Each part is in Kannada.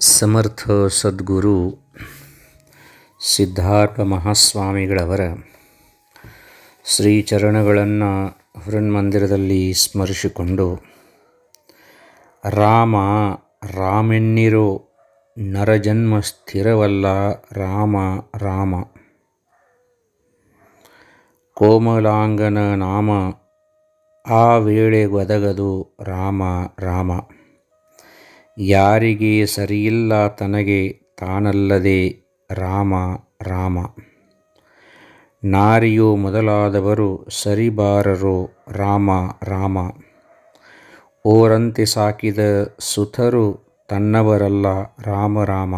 ಸಮರ್ಥ ಸದ್ಗುರು ಸಿದ್ಧಾರ್ಥ ಮಹಾಸ್ವಾಮಿಗಳವರ ಶ್ರೀಚರಣಗಳನ್ನು ಹೃನ್ಮಂದಿರದಲ್ಲಿ ಸ್ಮರಿಸಿಕೊಂಡು, ರಾಮ ರಾಮೆನ್ನಿರೋ ನರಜನ್ಮ ಸ್ಥಿರವಲ್ಲ, ರಾಮ ರಾಮ. ಕೋಮಲಾಂಗನ ನಾಮ ಆ ವೇಳೆ ಒದಗದು ರಾಮ ರಾಮ. ಯಾರಿಗೆ ಸರಿಯಿಲ್ಲ ತನಗೆ ತಾನಲ್ಲದೆ ರಾಮ ರಾಮ. ನಾರಿಯೋ ಮೊದಲಾದವರು ಸರಿಬಾರರು ರಾಮ ರಾಮ. ಓರಂತೆ ಸಾಕಿದ ಸುತರು ತನ್ನವರಲ್ಲ ರಾಮ ರಾಮ.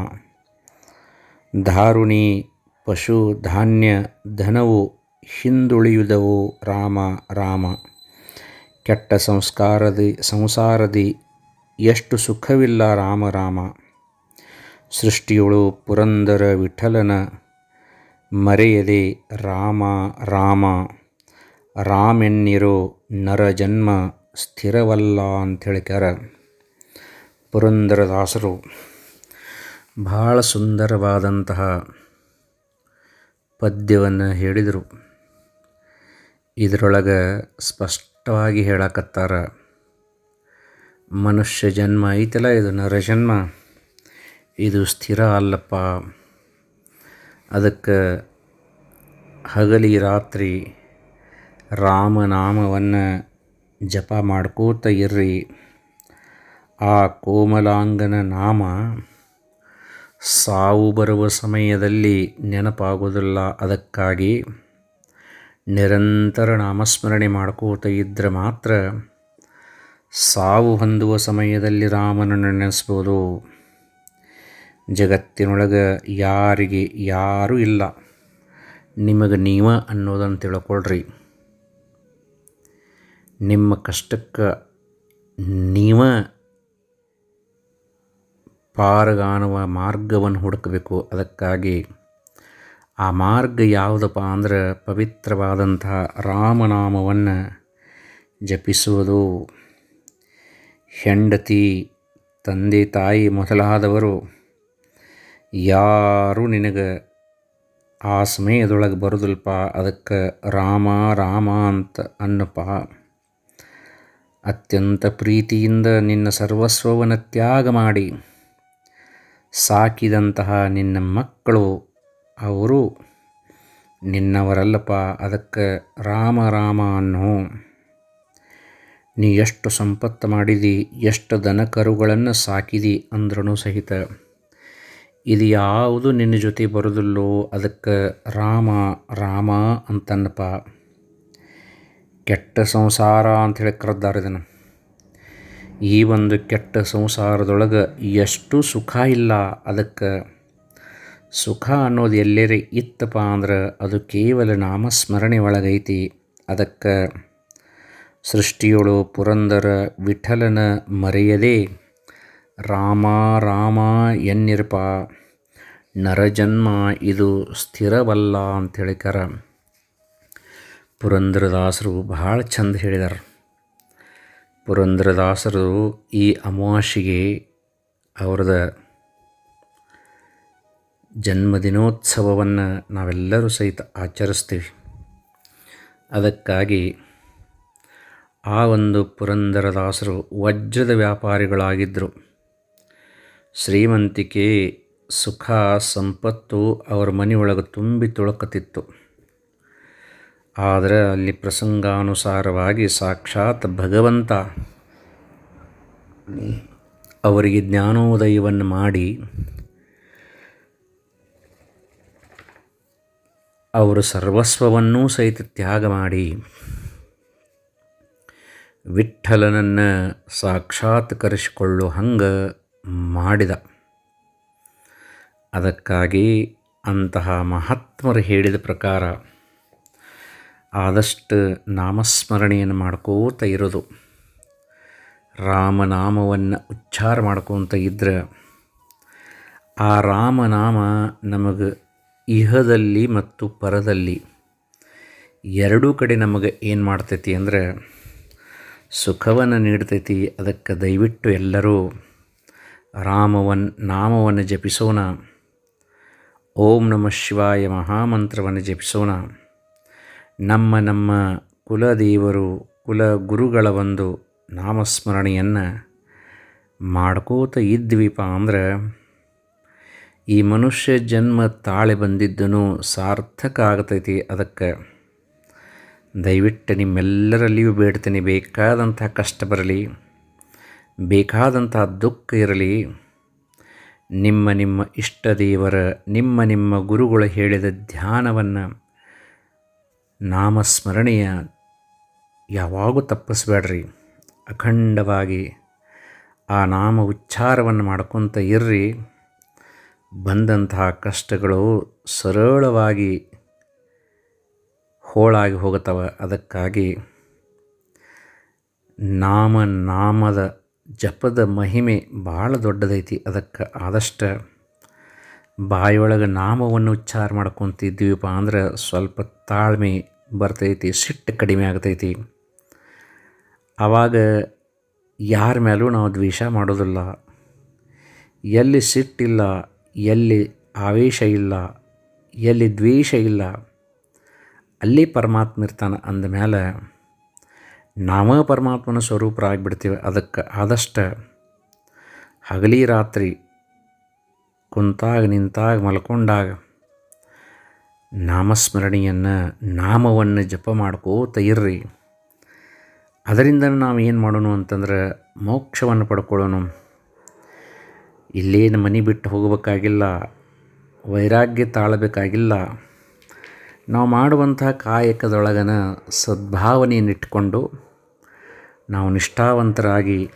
ಧಾರುಣಿ, ಪಶು, ಧಾನ್ಯ, ಧನವು ಹಿಂದುಳಿಯುವುದವು ರಾಮ ರಾಮ. ಕೆಟ್ಟ ಸಂಸ್ಕಾರದಿ, ಸಂಸಾರದಿ ಎಷ್ಟು ಸುಖವಿಲ್ಲ ರಾಮ ರಾಮ. ಸೃಷ್ಟಿಯೊಳು ಪುರಂದರ ವಿಠಲನ, ಮರೆಯದೆ ರಾಮ ರಾಮ. ರಾಮೆನ್ನಿರೋ ನರ ಜನ್ಮ ಸ್ಥಿರವಲ್ಲ ಅಂಥೇಳಿಕ್ಯಾರ ಪುರಂದರದಾಸರು ಭಾಳ ಸುಂದರವಾದಂತಹ ಪದ್ಯವನ್ನು ಹೇಳಿದರು. ಇದರೊಳಗೆ ಸ್ಪಷ್ಟವಾಗಿ ಹೇಳಕತ್ತಾರ. ಮನುಷ್ಯ ಜನ್ಮ ಐತಲ್ಲ, ಇದು ನರಜನ್ಮ. ಇದು ಸ್ಥಿರ ಅಲ್ಲಪ್ಪ. ಅದಕ್ಕೆ ಹಗಲಿ ರಾತ್ರಿ ರಾಮನಾಮವನ್ನು ಜಪ ಮಾಡ್ಕೋತ ಇರ್ರಿ. ಆ ಕೋಮಲಾಂಗನ ನಾಮ ಸಾವು ಬರುವ ಸಮಯದಲ್ಲಿ ನೆನಪಾಗೋದಿಲ್ಲ. ಅದಕ್ಕಾಗಿ ನಿರಂತರ ನಾಮಸ್ಮರಣೆ ಮಾಡ್ಕೋತ ಇದ್ದರೆ ಮಾತ್ರ ಸಾವು ಹೊಂದುವ ಸಮಯದಲ್ಲಿ ರಾಮನನ್ನು ನೆನೆಸ್ಬೋದು. ಜಗತ್ತಿನೊಳಗೆ ಯಾರಿಗೆ ಯಾರೂ ಇಲ್ಲ. ನಿಮಗೆ ನೀವ ಅನ್ನೋದನ್ನು ತಿಳ್ಕೊಳ್ರಿ. ನಿಮ್ಮ ಕಷ್ಟಕ್ಕೆ ನೀವ ಪಾರಗಾಣುವ ಮಾರ್ಗವನ್ನು ಹುಡುಕಬೇಕು. ಅದಕ್ಕಾಗಿ ಆ ಮಾರ್ಗ ಯಾವುದಪ್ಪ ಅಂದ್ರೆ ಪವಿತ್ರವಾದಂತಹ ರಾಮನಾಮವನ್ನು ಜಪಿಸುವುದು. ಹೆಂಡತಿ, ತಂದೆ, ತಾಯಿ ಮೊದಲಾದವರು ಯಾರೂ ನಿನಗೆ ಆ ಸಮಯದೊಳಗೆ ಬರುದಿಲ್ಪ ಅದಕ್ಕೆ ರಾಮ ರಾಮ ಅಂತ ಅನ್ನಪ್ಪ. ಅತ್ಯಂತ ಪ್ರೀತಿಯಿಂದ ನಿನ್ನ ಸರ್ವಸ್ವವನ್ನು ತ್ಯಾಗ ಮಾಡಿ ಸಾಕಿದಂತಹ ನಿನ್ನ ಮಕ್ಕಳು ಅವರು ನಿನ್ನವರಲ್ಲಪ್ಪ. ಅದಕ್ಕೆ ರಾಮ ರಾಮ ಅನ್ನೋ ನೀ ಎಷ್ಟು ಸಂಪತ್ತು ಮಾಡಿದಿ, ಎಷ್ಟು ದನ ಕರುಗಳನ್ನು ಸಾಕಿದಿ ಅಂದ್ರೂ ಸಹಿತ. ಇದು ಯಾವುದು ನಿನ್ನ ಜೊತೆ ಬರೋದಿಲ್ಲೋ, ಅದಕ್ಕೆ ರಾಮ ರಾಮ ಅಂತನಪ್ಪ. ಕೆಟ್ಟ ಸಂಸಾರ ಅಂಥೇಳಿ ಕರೆದಾರ ಇದನ್ನು ಈ ಒಂದು ಕೆಟ್ಟ ಸಂಸಾರದೊಳಗೆ ಎಷ್ಟು ಸುಖ ಇಲ್ಲ, ಅದಕ್ಕೆ ಸುಖ ಅನ್ನೋದು ಎಲ್ಲೇರೆ ಇತ್ತಪ್ಪ ಅಂದ್ರೆ ಅದು ಕೇವಲ ನಾಮಸ್ಮರಣೆ ಒಳಗೈತಿ, ಅದಕ್ಕೆ ಸೃಷ್ಟಿಯೊಳು ಪುರಂದರ ವಿಠಲನ ಮರೆಯದೆ ರಾಮ ರಾಮ ಎನ್ನಿರಪ ನರಜನ್ಮ ಇದು ಸ್ಥಿರವಲ್ಲ ಅಂಥೇಳಿಕರ ಪುರಂದ್ರದಾಸರು ಭಾಳ ಚಂದ ಹೇಳಿದಾರ. ಪುರಂದ್ರದಾಸರು ಈ ಅಮಾವಾಸ್ಯೆಗೆ ಅವರದ ಜನ್ಮದಿನೋತ್ಸವವನ್ನು ನಾವೆಲ್ಲರೂ ಸಹಿತ ಆಚರಿಸ್ತೀವಿ. ಅದಕ್ಕಾಗಿ ಆ ಒಂದು ಪುರಂದರದಾಸರು ವಜ್ರದ ವ್ಯಾಪಾರಿಗಳಾಗಿದ್ದರು. ಶ್ರೀಮಂತಿಕೆ ಸುಖ ಸಂಪತ್ತು ಅವರ ಮನೆಯೊಳಗೆ ತುಂಬಿ ತುಳಕತಿತ್ತು. ಆದರೆ ಅಲ್ಲಿ ಪ್ರಸಂಗಾನುಸಾರವಾಗಿ ಸಾಕ್ಷಾತ್ ಭಗವಂತ ಅವರಿಗೆ ಜ್ಞಾನೋದಯವನ್ನು ಮಾಡಿ ಅವರು ಸರ್ವಸ್ವವನ್ನೂ ಸಹಿತ ತ್ಯಾಗ ಮಾಡಿ ವಿಠ್ಠಲನನ್ನು ಸಾಕ್ಷಾತ್ಕರಿಸಿಕೊಳ್ಳೋ ಹಂಗೆ ಮಾಡಿದ. ಅದಕ್ಕಾಗಿ ಅಂತಹ ಮಹಾತ್ಮರು ಹೇಳಿದ ಪ್ರಕಾರ ಆದಷ್ಟು ನಾಮಸ್ಮರಣೆಯನ್ನು ಮಾಡ್ಕೋತ ಇರೋದು. ರಾಮನಾಮವನ್ನು ಉಚ್ಚಾರ ಮಾಡ್ಕೊತ ಇದ್ದರೆ ಆ ರಾಮನಾಮ ನಮಗೆ ಇಹದಲ್ಲಿ ಮತ್ತು ಪರದಲ್ಲಿ ಎರಡೂ ಕಡೆ ನಮಗೆ ಏನು ಮಾಡ್ತೈತಿ ಅಂದರೆ ಸುಖವನ್ನು ನೀಡ್ತೈತಿ. ಅದಕ್ಕೆ ದಯವಿಟ್ಟು ಎಲ್ಲರೂ ರಾಮವನ್, ನಾಮವನ್ನು ಜಪಿಸೋಣ. ಓಂ ನಮಃ ಶಿವಾಯ ಮಹಾಮಂತ್ರವನ್ನು ಜಪಿಸೋಣ. ನಮ್ಮ ನಮ್ಮ ಕುಲದೇವರು ಕುಲ ಗುರುಗಳ ಒಂದು ನಾಮಸ್ಮರಣೆಯನ್ನು ಮಾಡ್ಕೋತ ಇದ್ವಿಪ ಅಂದ್ರೆ, ಈ ಮನುಷ್ಯ ಜನ್ಮ ತಾಳೆ ಬಂದಿದ್ದನು, ಸಾರ್ಥಕ ಆಗತೈತಿ. ಅದಕ್ಕೆ ದಯವಿಟ್ಟು ನಿಮ್ಮೆಲ್ಲರಲ್ಲಿಯೂ ಬೇಡ್ತೀನಿ ಬೇಕಾದಂಥ ಕಷ್ಟ ಬರಲಿ ಬೇಕಾದಂಥ ದುಃಖ ಇರಲಿ. ನಿಮ್ಮ ನಿಮ್ಮ ಇಷ್ಟ ದೇವರ, ನಿಮ್ಮ ನಿಮ್ಮ ಗುರುಗಳು ಹೇಳಿದ ಧ್ಯಾನವನ್ನು ನಾಮಸ್ಮರಣೆಯ ಯಾವಾಗೂ ತಪ್ಪಿಸ್ಬೇಡ್ರಿ. ಅಖಂಡವಾಗಿ ಆ ನಾಮ ಉಚ್ಚಾರವನ್ನು ಮಾಡ್ಕೊತ ಇರ್ರಿ. ಬಂದಂತಹ ಕಷ್ಟಗಳು ಸರಳವಾಗಿ ಹೋಳಾಗಿ ಹೋಗುತ್ತವೆ. ಅದಕ್ಕಾಗಿ ನಾಮ ನಾಮದ ಜಪದ ಮಹಿಮೆ ಭಾಳ ದೊಡ್ಡದೈತಿ. ಅದಕ್ಕೆ ಆದಷ್ಟು ಬಾಯಿಯೊಳಗೆ ನಾಮವನ್ನು ಉಚ್ಚಾರ ಮಾಡ್ಕೊತಿದ್ದೀವಪ್ಪ ಅಂದ್ರೆ ಸ್ವಲ್ಪ ತಾಳ್ಮೆ ಬರ್ತೈತಿ, ಸಿಟ್ಟು ಕಡಿಮೆ ಆಗ್ತೈತಿ. ಆವಾಗ ಯಾರ ಮೇಲೂ ನಾವು ದ್ವೇಷ ಮಾಡೋದಿಲ್ಲ. ಎಲ್ಲಿ ಸಿಟ್ಟಿಲ್ಲ, ಎಲ್ಲಿ ಆವೇಶ ಇಲ್ಲ, ಎಲ್ಲಿ ದ್ವೇಷ ಇಲ್ಲ ಅಲ್ಲಿ ಪರಮಾತ್ಮ ಇರ್ತಾನೆ ಅಂದಮೇಲೆ ನಾವೇ ಪರಮಾತ್ಮನ ಸ್ವರೂಪರಾಗಿಬಿಡ್ತೀವಿ. ಅದಕ್ಕೆ ಆದಷ್ಟು ಹಗಲಿ ರಾತ್ರಿ ಕುಂತಾಗ ನಿಂತಾಗ ಮಲ್ಕೊಂಡಾಗ ನಾಮಸ್ಮರಣೆಯನ್ನು ನಾಮವನ್ನು ಜಪ ಮಾಡ್ಕೋತ ಇರ್ರಿ. ಅದರಿಂದ ನಾವು ಏನು ಮಾಡೋಣ ಅಂತಂದ್ರೆ ಮೋಕ್ಷವನ್ನು ಪಡ್ಕೊಳ್ಳೋಣ. ಇಲ್ಲೇನು ಮನೆ ಬಿಟ್ಟು ಹೋಗಬೇಕಾಗಿಲ್ಲ, ವೈರಾಗ್ಯ ತಾಳಬೇಕಾಗಿಲ್ಲ ನಾವು ಮಾಡುವಂಥ ಕಾಯಕದೊಳಗನ ಸದ್ಭಾವನೆಯನ್ನಿಟ್ಕೊಂಡು ನಾವು ನಿಷ್ಠಾವಂತರಾಗಿ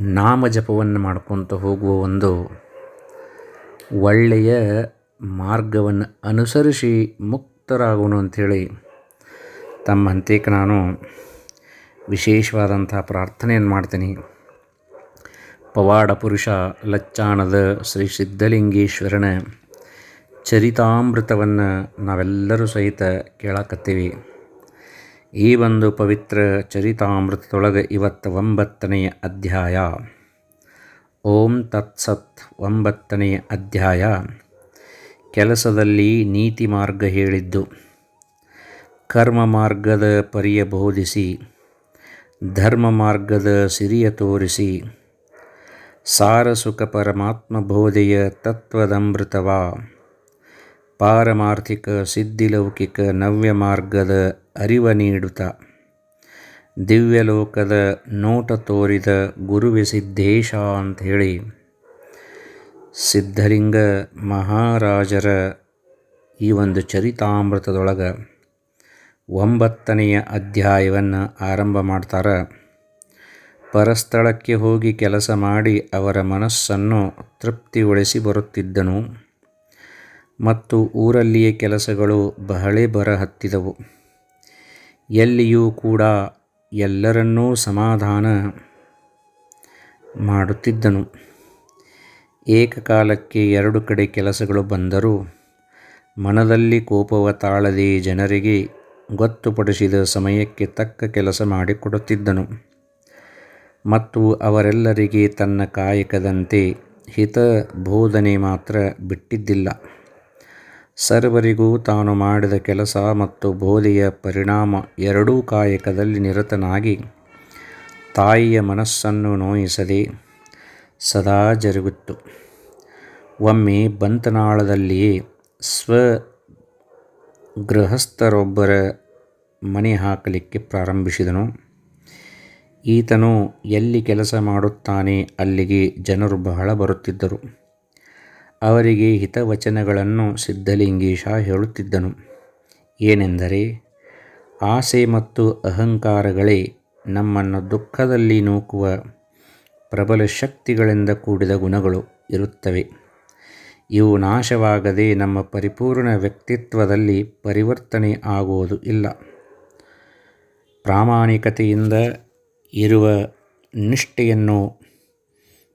ನಾಮ ಜಪವನ್ನು ಮಾಡ್ಕೊತ ಹೋಗುವ ಒಂದು ಒಳ್ಳೆಯ ಮಾರ್ಗವನ್ನು ಅನುಸರಿಸಿ ಮುಕ್ತರಾಗೋಣ ಅಂಥೇಳಿ ತಮ್ಮ ಹಂತಕ್ಕೆ ನಾನು ವಿಶೇಷವಾದಂಥ ಪ್ರಾರ್ಥನೆಯನ್ನು ಮಾಡ್ತೀನಿ. ಪವಾಡ ಪುರುಷ ಲಚ್ಚಾಣದ ಶ್ರೀ ಸಿದ್ಧಲಿಂಗೇಶ್ವರನ ಚರಿತಾಮೃತವನ್ನು ನಾವೆಲ್ಲರೂ ಸಹಿತ ಕೇಳಾಕತ್ತೀವಿ. ಈ ಒಂದು ಪವಿತ್ರ ಚರಿತಾಮೃತದೊಳಗೆ ಇವತ್ತು ಒಂಬತ್ತನೆಯ ಅಧ್ಯಾಯ. ಓಂ ತತ್ಸತ್ ಒಂಬತ್ತನೆಯ ಅಧ್ಯಾಯ. ಕೆಲಸದಲ್ಲಿ ನೀತಿ ಮಾರ್ಗ ಹೇಳಿದ್ದು, ಕರ್ಮ ಮಾರ್ಗದ ಪರಿಯ ಬೋಧಿಸಿ, ಧರ್ಮ ಮಾರ್ಗದ ಸಿರಿಯ ತೋರಿಸಿ, ಸಾರಸುಖ ಪರಮಾತ್ಮ ಬೋಧೆಯ ತತ್ವದಮೃತವ. ಪಾರಮಾರ್ಥಿಕ, ಸಿದ್ಧಿಲೌಕಿಕ ನವ್ಯ ಮಾರ್ಗದ ಅರಿವ ನೀಡುತ್ತ. ದಿವ್ಯಲೋಕದ ನೋಟ ತೋರಿದ ಗುರುವೆ ಸಿದ್ಧೇಶ ಹೇಳಿ. ಸಿದ್ಧಲಿಂಗ ಮಹಾರಾಜರ ಈ ಒಂದು ಚರಿತಾಮೃತದೊಳಗೆ ಒಂಬತ್ತನೆಯ ಅಧ್ಯಾಯವನ್ನು ಆರಂಭ ಮಾಡ್ತಾರೆ. ಪರಸ್ಥಳಕ್ಕೆ ಹೋಗಿ ಕೆಲಸ ಮಾಡಿ ಅವರ ಮನಸ್ಸನ್ನು ತೃಪ್ತಿಗೊಳಿಸಿ ಬರುತ್ತಿದ್ದನು. ಮತ್ತು ಊರಲ್ಲಿಯೇ ಕೆಲಸಗಳು ಬಹಳೆ ಬರ ಹತ್ತಿದವು ಎಲ್ಲಿಯೂ ಕೂಡ ಎಲ್ಲರನ್ನೂ ಸಮಾಧಾನ ಮಾಡುತ್ತಿದ್ದನು. ಏಕಕಾಲಕ್ಕೆ ಎರಡು ಕಡೆ ಕೆಲಸಗಳು ಬಂದರೂ ಮನದಲ್ಲಿ ಕೋಪವ ತಾಳದೆ ಜನರಿಗೆ ಗೊತ್ತುಪಡಿಸಿದ ಸಮಯಕ್ಕೆ ತಕ್ಕ ಕೆಲಸ ಮಾಡಿಕೊಡುತ್ತಿದ್ದನು. ಮತ್ತು ಅವರೆಲ್ಲರಿಗೆ ತನ್ನ ಕಾಯಕದಂತೆ ಹಿತ ಬೋಧನೆ ಮಾತ್ರ ಬಿಟ್ಟಿದ್ದಿಲ್ಲ. ಸರ್ವರಿಗೂ ತಾನು ಮಾಡಿದ ಕೆಲಸ ಮತ್ತು ಬೋಧೆಯ ಪರಿಣಾಮ ಎರಡೂ ಕಾಯಕದಲ್ಲಿ ನಿರತನಾಗಿ ತಾಯಿಯ ಮನಸ್ಸನ್ನು ನೋಯಿಸದೆ ಸದಾ ಜರುಗಿತ್ತು. ಒಮ್ಮೆ ಬಂತನಾಳದಲ್ಲಿಯೇ ಸ್ವ ಗೃಹಸ್ಥರೊಬ್ಬರ ಮನೆ ಹಾಕಲಿಕ್ಕೆ ಪ್ರಾರಂಭಿಸಿದನು. ಈತನು ಎಲ್ಲಿ ಕೆಲಸ ಮಾಡುತ್ತಾನೆ ಅಲ್ಲಿಗೆ ಜನರು ಬಹಳ ಬರುತ್ತಿದ್ದರು. ಅವರಿಗೆ ಹಿತವಚನಗಳನ್ನು ಸಿದ್ಧಲಿಂಗೇಶ ಹೇಳುತ್ತಿದ್ದನು. ಏನೆಂದರೆ, ಆಸೆ ಮತ್ತು ಅಹಂಕಾರಗಳೇ ನಮ್ಮನ್ನು ದುಃಖದಲ್ಲಿ ನೂಕುವ ಪ್ರಬಲ ಶಕ್ತಿಗಳಿಂದ ಕೂಡಿದ ಗುಣಗಳು ಇರುತ್ತವೆ. ಇವು ನಾಶವಾಗದೆ ನಮ್ಮ ಪರಿಪೂರ್ಣ ವ್ಯಕ್ತಿತ್ವದಲ್ಲಿ ಪರಿವರ್ತನೆ ಆಗುವುದು ಇಲ್ಲ. ಪ್ರಾಮಾಣಿಕತೆಯಿಂದ ಇರುವ ನಿಷ್ಠೆಯನ್ನು,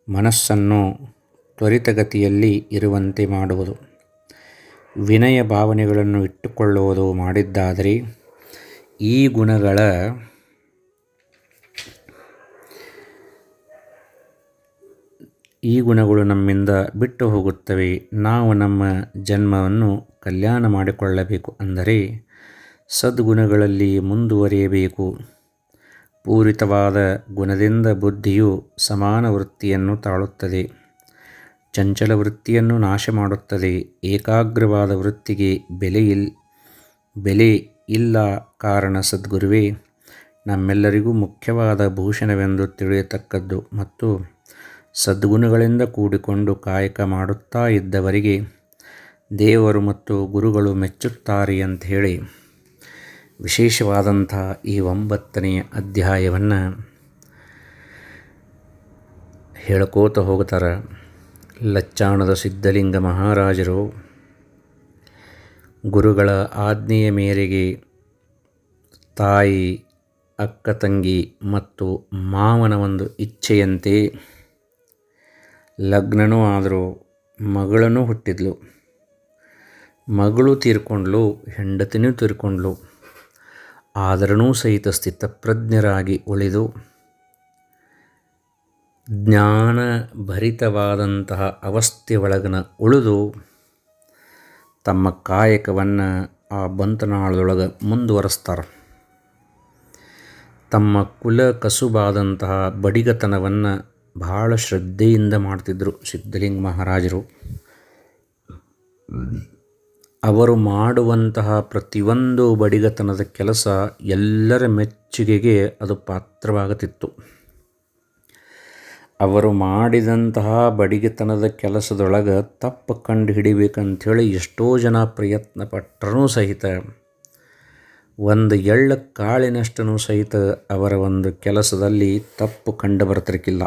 ಮನಸ್ಸನ್ನು ತ್ವರಿತಗತಿಯಲ್ಲಿ ಇರುವಂತೆ ಮಾಡುವುದು. ವಿನಯ ಭಾವನೆಗಳನ್ನು ಇಟ್ಟುಕೊಳ್ಳುವುದು ಮಾಡಿದ್ದಾದರೆ ಈ ಗುಣಗಳ ಈ ಗುಣಗಳು ನಮ್ಮಿಂದ ಬಿಟ್ಟು ಹೋಗುತ್ತವೆ. ನಾವು ನಮ್ಮ ಜನ್ಮವನ್ನು ಕಲ್ಯಾಣ ಮಾಡಿಕೊಳ್ಳಬೇಕು ಅಂದರೆ ಸದ್ಗುಣಗಳಲ್ಲಿ ಮುಂದುವರಿಯಬೇಕು. ಪೂರಿತವಾದ ಗುಣದಿಂದ ಬುದ್ಧಿಯು ಸಮಾನ ವೃತ್ತಿಯನ್ನು ತಾಳುತ್ತದೆ. ಚಂಚಲ ವೃತ್ತಿಯನ್ನು ನಾಶ ಮಾಡುತ್ತದೆ ಏಕಾಗ್ರವಾದ ವೃತ್ತಿಗೆ ಬೆಲೆಯಿಲ್ ಬೆಲೆ ಇಲ್ಲ ಕಾರಣ ಸದ್ಗುರುವೇ, ನಮ್ಮೆಲ್ಲರಿಗೂ ಮುಖ್ಯವಾದ ಭೂಷಣವೆಂದು ತಿಳಿಯತಕ್ಕದ್ದು ಮತ್ತು ಸದ್ಗುಣಗಳಿಂದ ಕೂಡಿಕೊಂಡು ಕಾಯಕ ಮಾಡುತ್ತಾ ಇದ್ದವರಿಗೆ ದೇವರು ಮತ್ತು ಗುರುಗಳು ಮೆಚ್ಚುತ್ತಾರೆ ಅಂತ ಹೇಳಿ ವಿಶೇಷವಾದಂಥ ಈ ಒಂಬತ್ತನೆಯ ಅಧ್ಯಾಯವನ್ನು ಹೇಳ್ಕೋತ ಹೋಗ್ತಾರೆ ಲಚ್ಚಾಣದ ಸಿದ್ಧಲಿಂಗ ಮಹಾರಾಜರು ಗುರುಗಳ ಆಜ್ಞೆಯ ಮೇರೆಗೆ ತಾಯಿ, ಅಕ್ಕ ತಂಗಿ ಮತ್ತು ಮಾವನ ಒಂದು ಇಚ್ಛೆಯಂತೆ ಲಗ್ನನೂ ಆದರೂ ಮಗಳನ್ನು ಹುಟ್ಟಿದ್ಲು. ಮಗಳು ತೀರ್ಕೊಂಡ್ಲು, ಹೆಂಡತಿನೂ ತೀರ್ಕೊಂಡ್ಲು. ಆದರನೂ ಸಹಿತ ಸ್ಥಿತಪ್ರಜ್ಞರಾಗಿ ಉಳಿದು ಜ್ಞಾನಭರಿತವಾದಂತಹ ಅವಸ್ಥೆ ಒಳಗನ ಉಳಿದು ತಮ್ಮ ಕಾಯಕವನ್ನು ಆ ಬಂತನಾಳದೊಳಗೆ ಮುಂದುವರೆಸ್ತಾರೆ. ತಮ್ಮ ಕುಲ ಕಸುಬಾದಂತಹ ಬಡಿಗತನವನ್ನು ಬಹಳ ಶ್ರದ್ಧೆಯಿಂದ ಮಾಡ್ತಿದ್ದರು ಸಿದ್ಧಲಿಂಗ ಮಹಾರಾಜರು. ಅವರು ಮಾಡುವಂತಹ ಪ್ರತಿಯೊಂದು ಬಡಿಗತನದ ಕೆಲಸ ಎಲ್ಲರ ಮೆಚ್ಚುಗೆಗೆ ಅದು ಪಾತ್ರವಾಗುತ್ತಿತ್ತು ಅವರು ಮಾಡಿದಂತಹ ಬಡಿಗೆತನದ ಕೆಲಸದೊಳಗೆ ತಪ್ಪು ಕಂಡು ಹಿಡಿಬೇಕಂಥೇಳಿ ಎಷ್ಟೋ ಜನ ಪ್ರಯತ್ನ ಪಟ್ಟರೂ ಸಹಿತ, ಒಂದು ಎಳ್ಳ ಕಾಳಿನಷ್ಟನೂ ಸಹಿತ ಅವರ ಒಂದು ಕೆಲಸದಲ್ಲಿ ತಪ್ಪು ಕಂಡು ಬರ್ತಿರಕ್ಕಿಲ್ಲ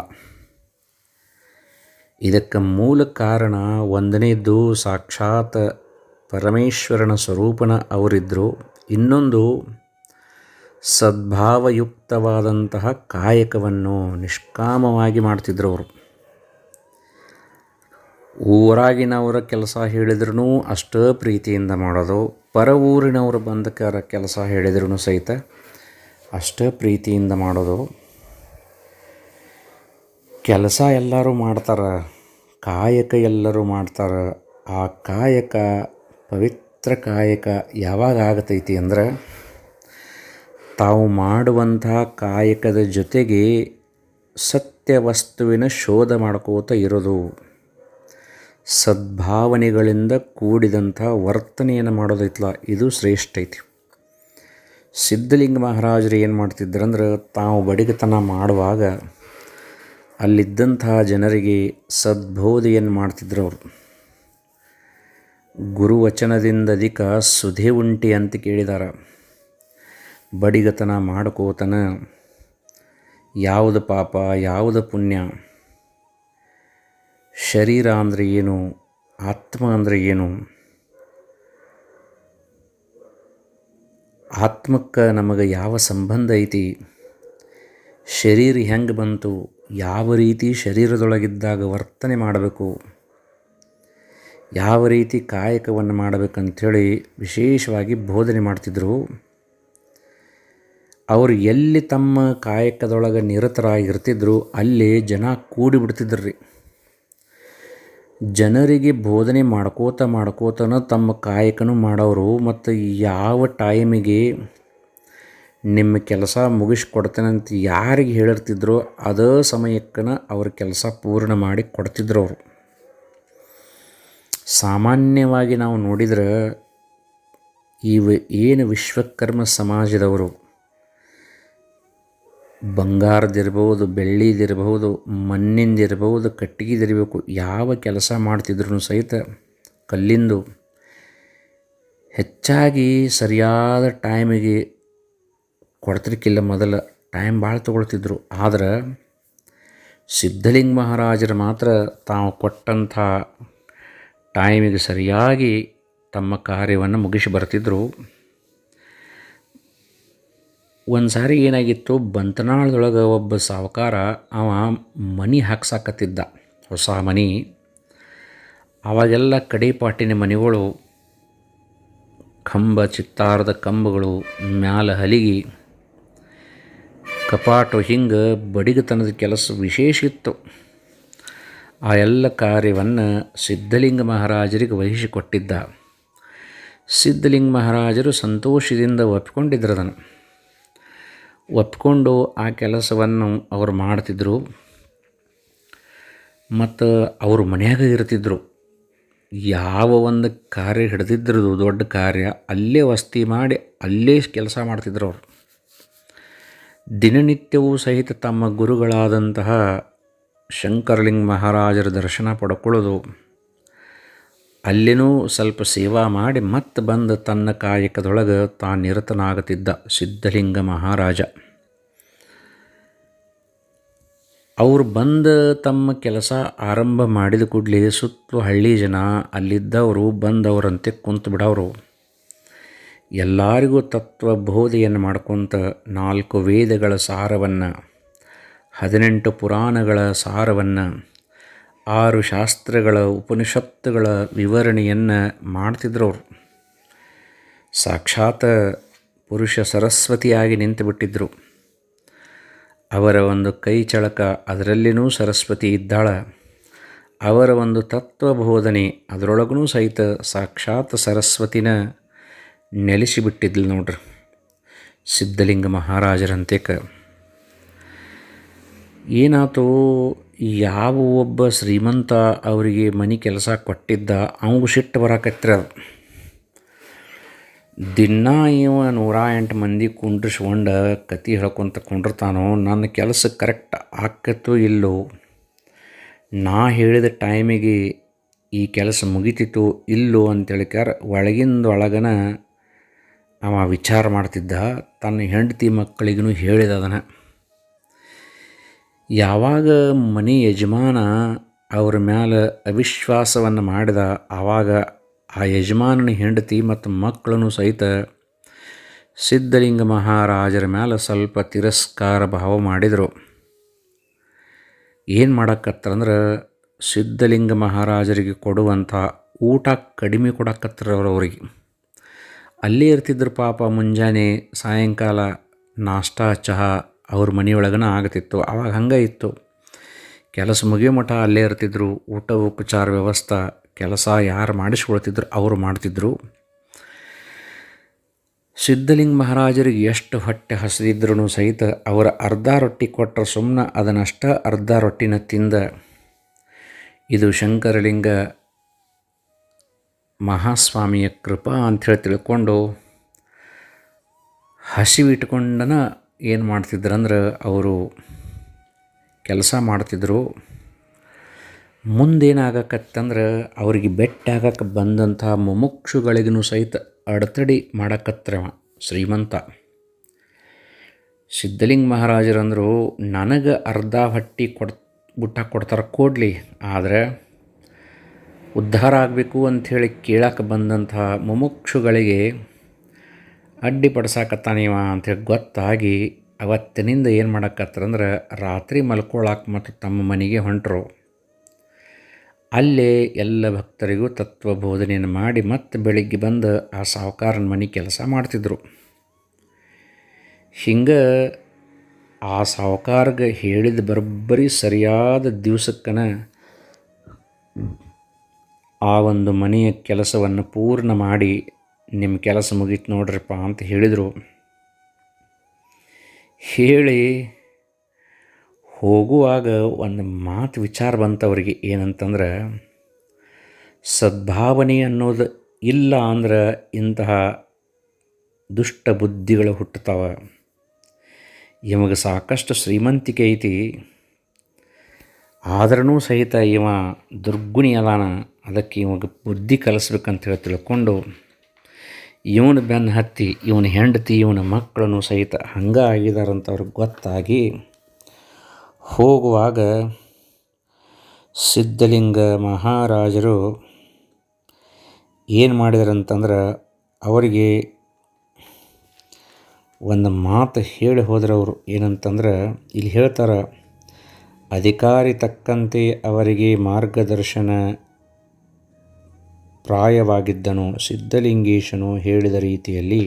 ಇದಕ್ಕೆ ಮೂಲ ಕಾರಣ ಒಂದನೇದ್ದು, ಸಾಕ್ಷಾತ್ ಪರಮೇಶ್ವರನ ಸ್ವರೂಪನ ಅವರಿದ್ದರು ಇನ್ನೊಂದು ಸದ್ಭಾವಯುಕ್ತವಾದಂತಹ ಕಾಯಕವನ್ನು ನಿಷ್ಕಾಮವಾಗಿ ಮಾಡ್ತಿದ್ರು ಅವರು. ಊರಾಗಿನವರ ಕೆಲಸ ಹೇಳಿದ್ರೂ ಅಷ್ಟೇ ಪ್ರೀತಿಯಿಂದ ಮಾಡೋದು. ಪರ ಊರಿನವರು ಬಂದಕರ ಕೆಲಸ ಹೇಳಿದ್ರೂ ಸಹಿತ ಅಷ್ಟೇ ಪ್ರೀತಿಯಿಂದ ಮಾಡೋದು. ಕೆಲಸ ಎಲ್ಲರೂ ಮಾಡ್ತಾರೆ, ಕಾಯಕ ಎಲ್ಲರೂ ಮಾಡ್ತಾರೆ. ಆ ಕಾಯಕ, ಪವಿತ್ರ ಕಾಯಕ ಯಾವಾಗ ಆಗತೈತಿ ಅಂದ್ರೆ ತಾವು ಮಾಡುವಂತಹ ಕಾಯಕದ ಜೊತೆಗೆ ಸತ್ಯ ವಸ್ತುವಿನ ಶೋಧ ಮಾಡ್ಕೋತ ಇರೋದು. ಸದ್ಭಾವನೆಗಳಿಂದ ಕೂಡಿದಂಥ ವರ್ತನೆಯನ್ನು ಮಾಡೋದೈತಲ್ಲ ಇದು ಶ್ರೇಷ್ಠ ಐತಿ. ಸಿದ್ಧಲಿಂಗ ಮಹಾರಾಜರು ಏನು ಮಾಡ್ತಿದ್ರಂದ್ರೆ, ತಾವು ಬಡಿಗತನ ಮಾಡುವಾಗ ಅಲ್ಲಿದ್ದಂತಹ ಜನರಿಗೆ ಸದ್ಬೋಧೆಯನ್ನು ಮಾಡ್ತಿದ್ರು ಅವರು. ಗುರುವಚನದಿಂದ ಅಧಿಕ ಸುಧೆ ಉಂಟಿ ಅಂತ ಕೇಳಿದಾರ. ಬಡಿಗತನ ಮಾಡ್ಕೋತನ ಯಾವುದು ಪಾಪ, ಯಾವುದು ಪುಣ್ಯ? ಶರೀರ ಅಂದರೆ ಏನು? ಆತ್ಮ ಅಂದರೆ ಏನು? ಆತ್ಮಕ್ಕೆ ನಮಗೆ ಯಾವ ಸಂಬಂಧ ಐತಿ? ಶರೀರ ಹೆಂಗೆ ಬಂತು? ಯಾವ ರೀತಿ ಶರೀರದೊಳಗಿದ್ದಾಗ ವರ್ತನೆ ಮಾಡಬೇಕು? ಯಾವ ರೀತಿ ಕಾಯಕವನ್ನು ಮಾಡಬೇಕಂಥೇಳಿ ವಿಶೇಷವಾಗಿ ಬೋಧನೆ ಮಾಡ್ತಿದ್ದರು ಅವರು ಎಲ್ಲಿ ತಮ್ಮ ಕಾಯಕದೊಳಗೆ ನಿರತರಾಗಿರ್ತಿದ್ರು, ಅಲ್ಲಿ ಜನ ಕೂಡಿಬಿಡ್ತಿದ್ರು. ರೀ ಜನರಿಗೆ ಬೋಧನೆ ಮಾಡ್ಕೋತ ಮಾಡ್ಕೋತನ ತಮ್ಮ ಕಾಯಕನೂ ಮಾಡೋರು, ಮತ್ತು ಯಾವ ಟೈಮಿಗೆ ನಿಮ್ಮ ಕೆಲಸ ಮುಗಿಸ್ಕೊಡ್ತೇನಂತ ಯಾರಿಗೆ ಹೇಳಿರ್ತಿದ್ರು, ಅದೇ ಸಮಯಕ್ಕನ ಅವ್ರ ಕೆಲಸ ಪೂರ್ಣ ಮಾಡಿ ಕೊಡ್ತಿದ್ರು ಅವರು. ಸಾಮಾನ್ಯವಾಗಿ ನಾವು ನೋಡಿದ್ರೆ, ಇವು ಏನು ವಿಶ್ವಕರ್ಮ ಸಮಾಜದವರು ಬಂಗಾರದಿರ್ಬೋದು ಬೆಳ್ಳಿದಿರ್ಬೋದು ಮಣ್ಣಿಂದಿರ್ಬೋದು, ಕಟ್ಟಿಗೆದಿರಬೇಕು, ಯಾವ ಕೆಲಸ ಮಾಡ್ತಿದ್ರು ಸಹಿತ ಕಲ್ಲಿಂದು ಹೆಚ್ಚಾಗಿ ಸರಿಯಾದ ಟೈಮಿಗೆ ಕೊಡ್ತಿರ್ಕಿಲ್ಲ ಮೊದಲು. ಟೈಮ್ ಭಾಳ ತೊಗೊಳ್ತಿದ್ರು. ಆದ್ರೆ ಸಿದ್ಧಲಿಂಗ ಮಹಾರಾಜರು ಮಾತ್ರ ತಾವು ಕೊಟ್ಟಂಥ ಟೈಮಿಗೆ ಸರಿಯಾಗಿ ತಮ್ಮ ಕಾರ್ಯವನ್ನು ಮುಗಿಸಿ ಬರ್ತಿದ್ದರು ಒಂದು ಸಾರಿ ಏನಾಗಿತ್ತು, ಬಂತನಾಳದೊಳಗೆ ಒಬ್ಬ ಸಾವುಕಾರ ಅವ ಮನೆ ಹಾಕ್ಸಾಕತ್ತಿದ್ದ, ಹೊಸ ಮನೆ. ಅವಾಗೆಲ್ಲ ಕಡಿಪಾಟಿನ ಮನೆಗಳು, ಕಂಬ ಚಿತ್ತಾರದ ಕಂಬಗಳು ಮ್ಯಾಲ ಹಲಿಗಿ, ಕಪಾಟು ಹಿಂಗೆ ಬಡಿಗತನದ ಕೆಲಸ ವಿಶೇಷ ಇತ್ತು. ಆ ಎಲ್ಲ ಕಾರ್ಯವನ್ನು ಸಿದ್ಧಲಿಂಗ ಮಹಾರಾಜರಿಗೆ ವಹಿಸಿಕೊಟ್ಟಿದ್ದ. ಸಿದ್ಧಲಿಂಗ ಮಹಾರಾಜರು ಸಂತೋಷದಿಂದ ಒಪ್ಪಿಕೊಂಡಿದ್ರದನು ಅದನ್ನು ಒಪ್ಪಿಕೊಂಡು ಆ ಕೆಲಸವನ್ನು ಅವರು ಮಾಡ್ತಿದ್ದರು ಮತ್ತು ಅವರು ಮನ್ಯಾಗ ಇರ್ತಿದ್ದರು ಯಾವ ಒಂದು ಕಾರ್ಯ ಹಿಡ್ದಿದ್ರು ದೊಡ್ಡ ಕಾರ್ಯ, ಅಲ್ಲೇ ವಸ್ತಿ ಮಾಡಿ ಅಲ್ಲೇ ಕೆಲಸ ಮಾಡ್ತಿದ್ರು ಅವರು. ದಿನನಿತ್ಯವೂ ಸಹಿತ ತಮ್ಮ ಗುರುಗಳಾದಂತಹ ಶಂಕರಲಿಂಗ ಮಹಾರಾಜರ ದರ್ಶನ ಪಡ್ಕೊಳ್ಳೋದು ಅಲ್ಲಿನೂ ಸ್ವಲ್ಪ ಸೇವಾ ಮಾಡಿ ಮತ್ತೆ ಬಂದು ತನ್ನ ಕಾಯಕದೊಳಗೆ ತಾನು ನಿರತನಾಗುತ್ತಿದ್ದ ಸಿದ್ಧಲಿಂಗ ಮಹಾರಾಜ. ಅವರು ಬಂದ ತಮ್ಮ ಕೆಲಸ ಆರಂಭ ಮಾಡಿದ ಕೂಡಲೇ ಸುತ್ತಲೂ ಹಳ್ಳಿ ಜನ ಅಲ್ಲಿದ್ದವರು ಬಂದವರಂತೆ ಕುಂತು ಬಿಡೋರು ಎಲ್ಲರಿಗೂ ತತ್ವಬೋಧೆಯನ್ನು ಮಾಡ್ಕೊತ ನಾಲ್ಕು ವೇದಗಳ ಸಾರವನ್ನು, ಹದಿನೆಂಟು ಪುರಾಣಗಳ ಸಾರವನ್ನು ಆರು ಶಾಸ್ತ್ರಗಳ ಉಪನಿಷತ್ತುಗಳ ವಿವರಣೆಯನ್ನು ಮಾಡ್ತಿದ್ರು ಅವರು ಸಾಕ್ಷಾತ್ ಪುರುಷ ಸರಸ್ವತಿಯಾಗಿ ನಿಂತುಬಿಟ್ಟಿದ್ರು. ಅವರ ಒಂದು ಕೈ ಚಳಕ ಅದರಲ್ಲಿನೂ ಸರಸ್ವತಿ ಇದ್ದಾಳ. ಅವರ ಒಂದು ತತ್ವಬೋಧನೆ ಅದರೊಳಗೂ ಸಹಿತ ಸಾಕ್ಷಾತ್ ಸರಸ್ವತಿನ ನೆಲೆಸಿಬಿಟ್ಟಿದ್ಲು ನೋಡ್ರಿ. ಸಿದ್ಧಲಿಂಗ ಮಹಾರಾಜರಂತೇಕ ಏನಾತು ಯಾವ ಒಬ್ಬ ಶ್ರೀಮಂತ ಅವರಿಗೆ ಮನೆ ಕೆಲಸ ಕೊಟ್ಟಿದ್ದ, ಅವಂಗೂ ಸಿಟ್ಟು ಅದು. ದಿನ ಇವ ನೂರ ಎಂಟು ಮಂದಿ ಕುಂಡ್ರಿಸ್ಕೊಂಡು ಕತಿ ಹೇಳ್ಕೊತ ಕುಂಡಿರ್ತಾನೋ, ನನ್ನ ಕೆಲಸ ಕರೆಕ್ಟ್ ಆಕತ್ತೋ ಇಲ್ಲೋ? ನಾ ಹೇಳಿದ ಟೈಮಿಗೆ ಈ ಕೆಲಸ ಮುಗಿತಿತ್ತು ಇಲ್ಲೋ ಅಂತೇಳಿಕಾರ ಒಳಗಿಂದ ಒಳಗನ ಅವ ವಿಚಾರ ಮಾಡ್ತಿದ್ದ, ತನ್ನ ಹೆಂಡತಿ ಮಕ್ಕಳಿಗೂ ಹೇಳಿದ ಅದನ್ನು. ಯಾವಾಗ ಮನೆ ಯಜಮಾನ ಅವ್ರ ಮ್ಯಾಲೆ ಅವಿಶ್ವಾಸವನ್ನು ಮಾಡಿದ, ಆವಾಗ ಆ ಯಜಮಾನನ ಹೆಂಡತಿ ಮತ್ತು ಮಕ್ಕಳನ್ನು ಸಹಿತ ಸಿದ್ಧಲಿಂಗ ಮಹಾರಾಜರ ಮ್ಯಾಲೆ ಸ್ವಲ್ಪ ತಿರಸ್ಕಾರ ಭಾವ ಮಾಡಿದರು. ಏನು ಮಾಡಕ್ಕತ್ತಂದ್ರೆ ಸಿದ್ಧಲಿಂಗ ಮಹಾರಾಜರಿಗೆ ಕೊಡುವಂಥ ಊಟ ಕಡಿಮೆ ಕೊಡಕತ್ತರವ್ರು ಅವರಿಗೆ. ಅಲ್ಲೇ ಇರ್ತಿದ್ರು ಪಾಪ ಮುಂಜಾನೆ ಸಾಯಂಕಾಲ ನಾಷ್ಟಾ ಚಹಾ ಅವ್ರ ಮನೆಯೊಳಗನ ಆಗ್ತಿತ್ತು. ಆವಾಗ ಹಂಗೆ ಇತ್ತು. ಕೆಲಸ ಮುಗಿಯೋ ಮಠ ಅಲ್ಲೇ ಇರ್ತಿದ್ರು. ಊಟ ಉಪಚಾರ ವ್ಯವಸ್ಥೆ, ಕೆಲಸ ಯಾರು ಮಾಡಿಸ್ಕೊಳ್ತಿದ್ರು ಅವರು ಮಾಡ್ತಿದ್ರು. ಸಿದ್ಧಲಿಂಗ ಮಹಾರಾಜರಿಗೆ ಎಷ್ಟು ಹೊಟ್ಟೆ ಹಸಿದಿದ್ರೂ ಸಹಿತ ಅವರ ಅರ್ಧ ರೊಟ್ಟಿ ಕೊಟ್ಟರೆ ಸುಮ್ಮನೆ ಅದನ್ನಷ್ಟ ಅರ್ಧ ರೊಟ್ಟಿನ ತಿಂದ. ಇದು ಶಂಕರಲಿಂಗ ಮಹಾಸ್ವಾಮಿಯ ಕೃಪಾ ಅಂಥೇಳಿ ತಿಳ್ಕೊಂಡು ಹಸಿವಿಟ್ಕೊಂಡನ ಏನು ಮಾಡ್ತಿದ್ರಂದ್ರೆ ಅವರು ಕೆಲಸ ಮಾಡ್ತಿದ್ರು. ಮುಂದೇನಾಗಕತ್ತಂದ್ರೆ ಅವ್ರಿಗೆ ಬೆಟ್ಟಾಗಕ್ಕೆ ಬಂದಂಥ ಮುಮುಕ್ಷುಗಳಿಗೂ ಸಹಿತ ಅಡೆತಡಿ ಮಾಡಕತ್ತವ ಶ್ರೀಮಂತ. ಸಿದ್ಧಲಿಂಗ ಮಹಾರಾಜರಂದರು, ನನಗೆ ಅರ್ಧ ಹೊಟ್ಟಿ ಕೊಡ್ ಊಟ ಕೊಡ್ತಾರೆ ಕೊಡಲಿ, ಆದರೆ ಉದ್ಧಾರ ಆಗಬೇಕು ಅಂಥೇಳಿ ಕೇಳಕ್ಕೆ ಬಂದಂಥ ಮುಮುಕ್ಷುಗಳಿಗೆ ಅಡ್ಡಿಪಡಿಸಾಕತ್ತಾನಿವ ಅಂಥೇಳಿ ಗೊತ್ತಾಗಿ ಅವತ್ತಿನಿಂದ ಏನು ಮಾಡಕ್ಕತ್ತಂದ್ರೆ ರಾತ್ರಿ ಮಲ್ಕೊಳಕ್ಕೆ ಮತ್ತು ತಮ್ಮ ಮನೆಗೆ ಹೊಂಟರು. ಅಲ್ಲೇ ಎಲ್ಲ ಭಕ್ತರಿಗೂ ತತ್ವ ಬೋಧನೆಯನ್ನು ಮಾಡಿ ಮತ್ತೆ ಬೆಳಿಗ್ಗೆ ಬಂದು ಆ ಸಾಹುಕಾರನ ಮನೆ ಕೆಲಸ ಮಾಡ್ತಿದ್ರು. ಹಿಂಗೆ ಆ ಸಾಹುಕಾರ್ಗೆ ಹೇಳಿದ ಬರೋಬ್ಬರಿ ಸರಿಯಾದ ದಿವಸಕ್ಕನ ಆ ಒಂದು ಮನೆಯ ಕೆಲಸವನ್ನು ಪೂರ್ಣ ಮಾಡಿ ನಿಮ್ಮ ಕೆಲಸ ಮುಗೀತು ನೋಡ್ರಪ್ಪ ಅಂತ ಹೇಳಿದರು. ಹೇಳಿ ಹೋಗುವಾಗ ಒಂದು ಮಾತು ವಿಚಾರ ಬಂತವ್ರಿಗೆ ಏನಂತಂದ್ರೆ, ಸದ್ಭಾವನೆ ಅನ್ನೋದು ಇಲ್ಲ ಅಂದ್ರೆ ಇಂತಹ ದುಷ್ಟ ಬುದ್ಧಿಗಳು ಹುಟ್ಟುತ್ತವೆ. ಇವಾಗ ಸಾಕಷ್ಟು ಶ್ರೀಮಂತಿಕೆ ಐತಿ. ಆದ್ರೂ ಸಹಿತ ಇವ ದುರ್ಗುಣಿ ಅದಾನ. ಅದಕ್ಕೆ ಇವಾಗ ಬುದ್ಧಿ ಕಲಿಸ್ಬೇಕಂತ ಹೇಳಿ ತಿಳ್ಕೊಂಡು ಇವನು ಬೆನ್ನು ಹತ್ತಿ, ಇವನ ಹೆಂಡತಿ, ಇವನ ಮಕ್ಕಳನ್ನು ಸಹಿತ ಹಂಗೆ ಆಗಿದಾರಂತ ಅವ್ರಿಗೆ ಗೊತ್ತಾಗಿ ಹೋಗುವಾಗ ಸಿದ್ಧಲಿಂಗ ಮಹಾರಾಜರು ಏನು ಮಾಡಿದಾರಂತಂದ್ರೆ ಅವರಿಗೆ ಒಂದು ಮಾತು ಹೇಳಿ ಹೋದ್ರೆ ಅವರು. ಏನಂತಂದ್ರೆ, ಇಲ್ಲಿ ಹೇಳ್ತಾರೆ, ಅಧಿಕಾರಿ ತಕ್ಕಂತೆ ಅವರಿಗೆ ಮಾರ್ಗದರ್ಶನ ಪ್ರಾಯವಾಗಿದ್ದನು. ಸಿದ್ಧಲಿಂಗೇಶನು ಹೇಳಿದ ರೀತಿಯಲ್ಲಿ,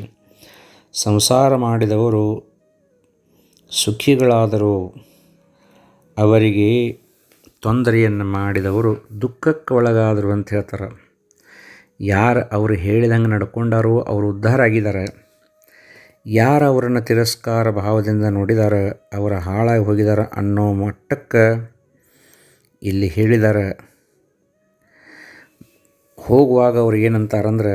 ಸಂಸಾರ ಮಾಡಿದವರು ಸುಖಿಗಳಾದರೂ, ಅವರಿಗೆ ತೊಂದರೆಯನ್ನು ಮಾಡಿದವರು ದುಃಖಕ್ಕೆ ಒಳಗಾದರು ಅಂತ ಹೇಳ್ತಾರೆ. ಯಾರು ಅವರು ಹೇಳಿದಂಗೆ ನಡ್ಕೊಂಡಾರೋ ಅವರು ಉದ್ಧಾರ ಆಗಿದ್ದಾರೆ. ಯಾರು ಅವರನ್ನು ತಿರಸ್ಕಾರ ಭಾವದಿಂದ ನೋಡಿದಾರೆ, ಅವರ ಹಾಳಾಗಿ ಹೋಗಿದ್ದಾರೆ ಅನ್ನೋ ಮಟ್ಟಕ್ಕೆ ಇಲ್ಲಿ ಹೇಳಿದ್ದಾರೆ ಹೋಗುವಾಗ ಅವ್ರು ಏನಂತಾರಂದ್ರೆ,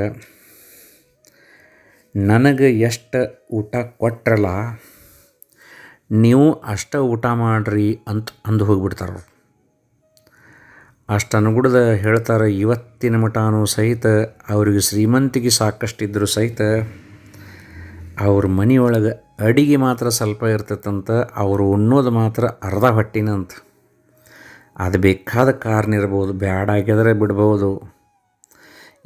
ನನಗೆ ಎಷ್ಟು ಊಟ ಕೊಟ್ರಲ್ಲ, ನೀವು ಅಷ್ಟ ಊಟ ಮಾಡಿರಿ ಅಂತ ಅಂದು ಹೋಗಿಬಿಡ್ತಾರೆ ಅಷ್ಟು ಅನುಗುಡ್ದ ಹೇಳ್ತಾರೆ, ಇವತ್ತಿನ ಮಠನೂ ಸಹಿತ ಅವ್ರಿಗೆ ಶ್ರೀಮಂತಿಗೆ ಸಾಕಷ್ಟಿದ್ದರೂ ಸಹಿತ ಅವ್ರ ಮನೆಯೊಳಗೆ ಅಡಿಗೆ ಮಾತ್ರ ಸ್ವಲ್ಪ ಇರ್ತೈತಂತ, ಅವರು ಉಣ್ಣೋದು ಮಾತ್ರ ಅರ್ಧ ಹೊಟ್ಟಿನಂತ. ಅದು ಬೇಕಾದ ಕಾರಣ ಇರ್ಬೋದು ಬ್ಯಾಡಾಗಿದ್ರೆ ಬಿಡ್ಬೋದು.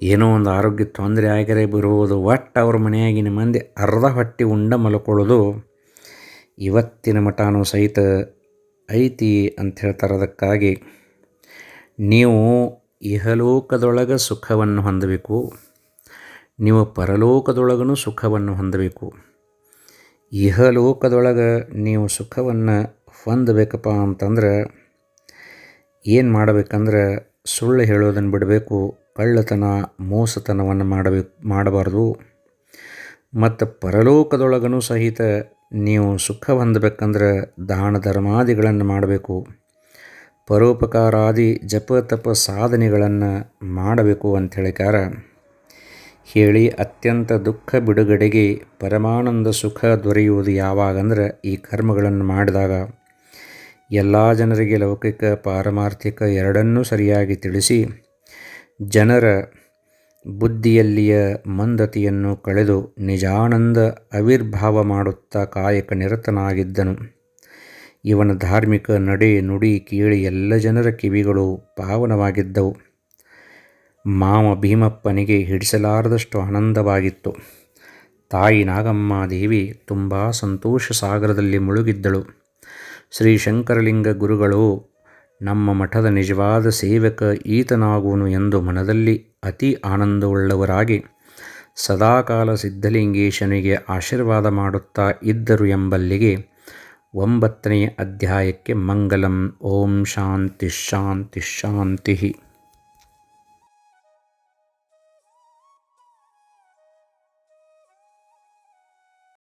ಏನೋ ಒಂದು ಆರೋಗ್ಯ ತೊಂದರೆ ಆಗ್ಯಾರೆ ಬರುವುದು ಒಟ್ಟು ಅವ್ರ ಮನೆಯಾಗಿನ ಮಂದಿ ಅರ್ಧ ಹೊಟ್ಟೆ ಉಂಡ ಮಲ್ಕೊಳ್ಳೋದು. ಇವತ್ತಿನ ಮಟಾನು ಸಹಿತ ಐತಿ ಅಂತ ಹೇಳ್ತಾರೆ. ಅದಕ್ಕಾಗಿ ನೀವು ಇಹಲೋಕದೊಳಗೆ ಸುಖವನ್ನು ಹೊಂದಬೇಕು. ನೀವು ಪರಲೋಕದೊಳಗೂ ಸುಖವನ್ನು ಹೊಂದಬೇಕು. ಇಹಲೋಕದೊಳಗೆ ನೀವು ಸುಖವನ್ನು ಹೊಂದಬೇಕಪ್ಪ ಅಂತಂದ್ರೆ ಏನು ಮಾಡಬೇಕಂದ್ರೆ ಸುಳ್ಳು ಹೇಳೋದನ್ನು ಬಿಡಬೇಕು. ಕಳ್ಳತನ, ಮೋಸತನವನ್ನು ಮಾಡಬೇಕು, ಮಾಡಬಾರ್ದು. ಮತ್ತು ಪರಲೋಕದೊಳಗನೂ ಸಹಿತ ನೀವು ಸುಖ ಹೊಂದಬೇಕಂದ್ರೆ ದಾನ ಧರ್ಮಾದಿಗಳನ್ನು ಮಾಡಬೇಕು. ಪರೋಪಕಾರಾದಿ ಜಪ ತಪ ಸಾಧನೆಗಳನ್ನು ಮಾಡಬೇಕು ಅಂತ ಹೇಳಿಕಾರ ಹೇಳಿ ಅತ್ಯಂತ ದುಃಖ ಬಿಡುಗಡೆಗೆ ಪರಮಾನಂದ ಸುಖ ದೊರೆಯುವುದು ಯಾವಾಗಂದ್ರೆ ಈ ಕರ್ಮಗಳನ್ನು ಮಾಡಿದಾಗ. ಎಲ್ಲ ಜನರಿಗೆ ಲೌಕಿಕ ಪಾರಮಾರ್ಥಿಕ ಎರಡನ್ನೂ ಸರಿಯಾಗಿ ತಿಳಿಸಿ ಜನರ ಬುದ್ಧಿಯಲ್ಲಿಯ ಮಂದತಿಯನ್ನು ಕಳೆದು ನಿಜಾನಂದ ಆವಿರ್ಭಾವ ಮಾಡುತ್ತಾ ಕಾಯಕ ನಿರತನಾಗಿದ್ದನು. ಇವನ ಧಾರ್ಮಿಕ ನಡೆ ನುಡಿ ಕೇಳಿ ಎಲ್ಲ ಜನರ ಕಿವಿಗಳು ಪಾವನವಾಗಿದ್ದವು. ಮಾವ ಭೀಮಪ್ಪನಿಗೆ ಹಿಡಿಸಲಾರದಷ್ಟು ಆನಂದವಾಗಿತ್ತು. ತಾಯಿ ನಾಗಮ್ಮ ದೇವಿ ತುಂಬ ಸಂತೋಷ ಸಾಗರದಲ್ಲಿ ಮುಳುಗಿದ್ದಳು. ಶ್ರೀ ಶಂಕರಲಿಂಗ ಗುರುಗಳು ನಮ್ಮ ಮಠದ ನಿಜವಾದ ಸೇವಕ ಈತನಾಗುವನು ಎಂದು ಮನದಲ್ಲಿ ಅತಿ ಆನಂದವುಳ್ಳವರಾಗಿ ಸದಾಕಾಲ ಸಿದ್ಧಲಿಂಗೇಶನಿಗೆ ಆಶೀರ್ವಾದ ಮಾಡುತ್ತಾ ಇದ್ದರು ಎಂಬಲ್ಲಿಗೆ ಒಂಬತ್ತನೆಯ ಅಧ್ಯಾಯಕ್ಕೆ ಮಂಗಲಂ. ಓಂ ಶಾಂತಿ ಶಾಂತಿ ಶಾಂತಿ.